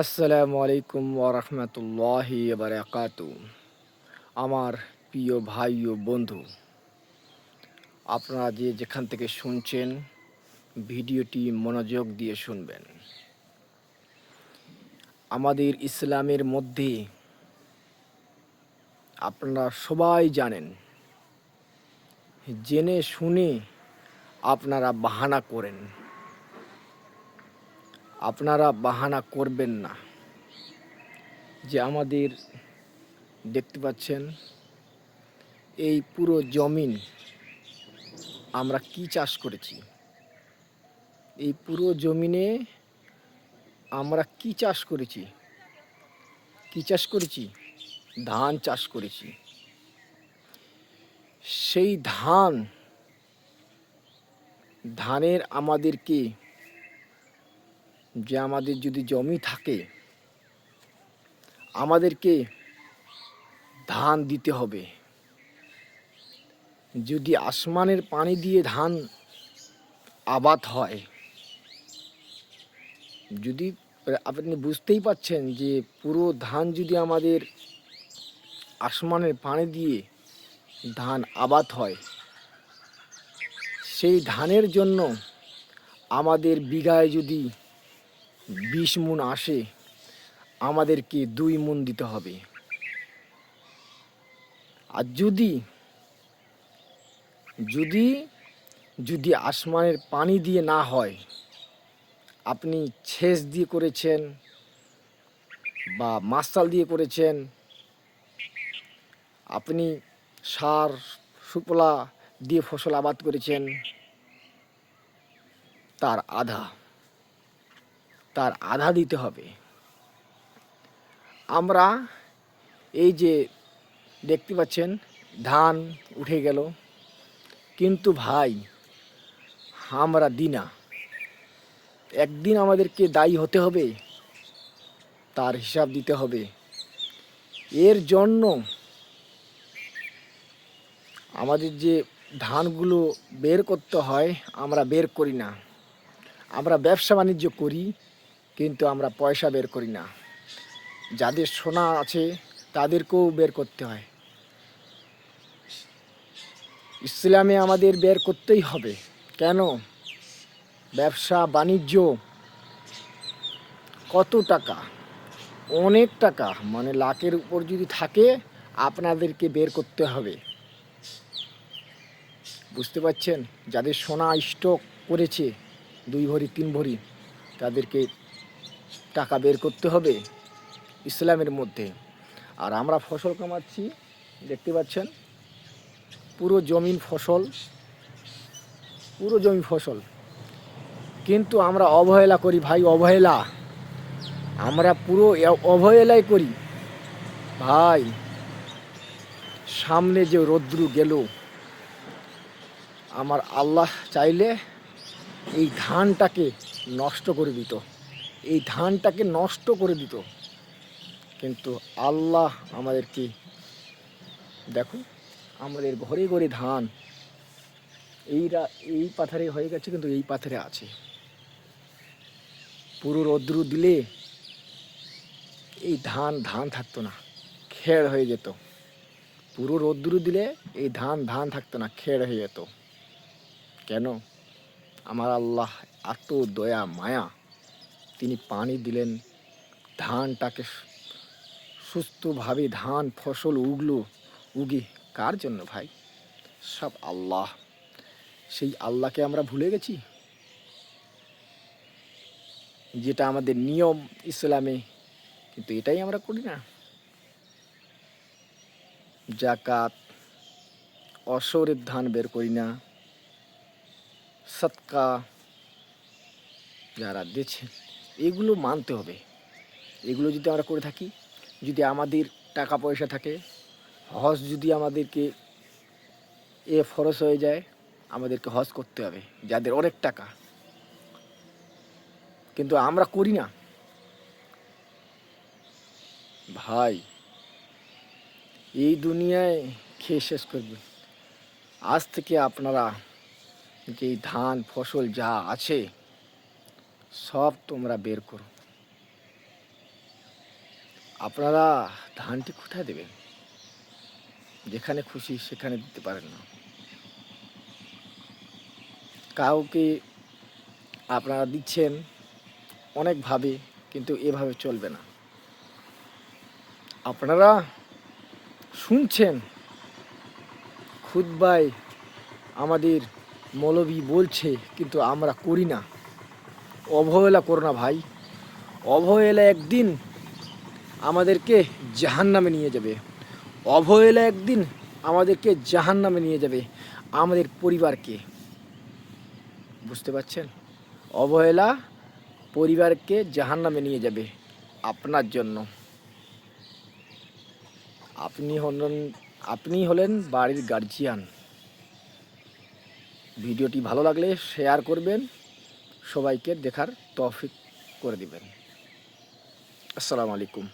আসসালামু আলাইকুম ওরহমতুল্লাহি বারাকাত আমার প্রিয় ভাই ও বন্ধু, আপনারা যে যেখান থেকে শুনছেন, ভিডিওটি মনোযোগ দিয়ে শুনবেন। আমাদের ইসলামের মধ্যে আপনারা সবাই জানেন, জেনে শুনে আপনারা বাহানা করেন। আপনারা বাহানা করবেন না। যে আমাদের দেখতে পাচ্ছেন, এই পুরো জমিন আমরা কি চাষ করেছি? এই পুরো জমিনে আমরা কি চাষ করেছি? কি চাষ করেছি? ধান চাষ করেছি। সেই ধান, ধানের আমাদেরকে যে আমাদের যদি জমি থাকে, আমাদেরকে ধান দিতে হবে। যদি আসমানের পানি দিয়ে ধান আবাদ হয়, যদি আপনি বুঝতেই পাচ্ছেন যে পুরো ধান যদি আমাদের আসমানের পানি দিয়ে ধান আবাদ হয়, সেই ধানের জন্য আমাদের বিঘায় যদি বিশ মুন আসে, আমাদেরকে দুই মুন দিতে হবে। আর যদি যদি যদি আসমানের পানি দিয়ে না হয়, আপনি ছেচ দিয়ে করেছেন বা মাস্তাল দিয়ে করেছেন, আপনি সার, সুপলা দিয়ে ফসল আবাদ করেছেন, তার আধা। তার আধা দিতে হবে। আমরা এই যে দেখতে পাচ্ছেন, ধান উঠে গেল। কিন্তু ভাই, আমরা দিনা একদিন আমাদেরকে দায়ী হতে হবে, তার হিসাব দিতে হবে। এর জন্য আমাদের যে ধানগুলো বের করতে হয়, আমরা বের করি না। আমরা ব্যবসা বাণিজ্য করি কিন্তু আমরা পয়সা বের করি না। যাদের সোনা আছে, তাদেরকেও বের করতে হয়। ইসলামে আমাদের বের করতেই হবে। কেন? ব্যবসা, বাণিজ্য, কত টাকা? অনেক টাকা। মানে লাখের উপর যদি থাকে, আপনাদেরকে বের করতে হবে। বুঝতে পারছেন? যাদের সোনা স্টক করেছে, দুই ভরি, তিন ভরি, তাদেরকে টাকা বের করতে হবে ইসলামের মধ্যে। আর আমরা ফসল কামাচ্ছি, দেখতে পাচ্ছেন, পুরো জমিন ফসল, পুরো জমি ফসল। কিন্তু আমরা অবহেলা করি ভাই, অবহেলা। আমরা পুরো অবহেলাই করি। ভাই, সামনে যে রৌদ্রু গেল, আমার আল্লাহ চাইলে এই ধানটাকে নষ্ট করে দিত। এই ধানটাকে নষ্ট করে দিত। কিন্তু আল্লাহ আমাদেরকে, দেখো, আমাদের ঘরে ঘরে ধান, এইরা এই পাথারে হয়ে গেছে, কিন্তু এই পাথারে আছে। পুরো রৌদ্রু দিলে এই ধান ধান থাকতো না খেড় হয়ে যেত। পুরো রৌদ্রু দিলে এই ধান ধান থাকতো না খেড় হয়ে যেত। কেন? আমার আল্লাহ এত দয়া, মায়া তিনি পানি দিলেন। ধানটাকে সুস্থভাবে ধান, ফসল, উগলো, উগে, কার জন্য ভাই? সব আল্লাহ। সেই আল্লাহকে আমরা ভুলে গেছি? যেটা আমাদের নিয়ম ইসলামে, কিন্তু এটাই আমরা করি না। জাকাত অসরের ধান বের করি না। সৎকা যারা দিচ্ছেন এগুলো মানতে হবে। এগুলো যদি আমরা করে থাকি, যদি আমাদের টাকা পয়সা থাকে, হজ যদি আমাদেরকে এ ফরস হয়ে যায়, আমাদেরকে হজ করতে হবে, যাদের অনেক টাকা। কিন্তু আমরা করি না। ভাই, এই দুনিয়ায় খেয়ে শেষ করবে। আজ থেকে আপনারা যে ধান, ফসল যা আছে সব তোমরা বের করো। আপনারা ধানটি কোথায় দেবেন? যেখানে খুশি সেখানে দিতে পারেন না। কাউকে আপনারা দিচ্ছেন অনেকভাবে, কিন্তু এভাবে চলবে না। আপনারা শুনছেন খুদ্বাই আমাদের মৌলবী বলছে, কিন্তু আমরা করি না। অবহেলা করো না ভাই। অবহেলা একদিন আমাদেরকে জাহান নামে নিয়ে যাবে। অবহেলা একদিন আমাদেরকে জাহান নামে নিয়ে যাবে আমাদের পরিবারকে। বুঝতে পারছেন? অবহেলা পরিবারকে জাহান নামে নিয়ে যাবে আপনার জন্য। আপনি হলেন আপনি হলেন বাড়ির গার্জিয়ান ভিডিওটি ভালো লাগলে শেয়ার করবেন। সবাইকে দেখার তৌফিক করে দিবেন। আসসালামু আলাইকুম।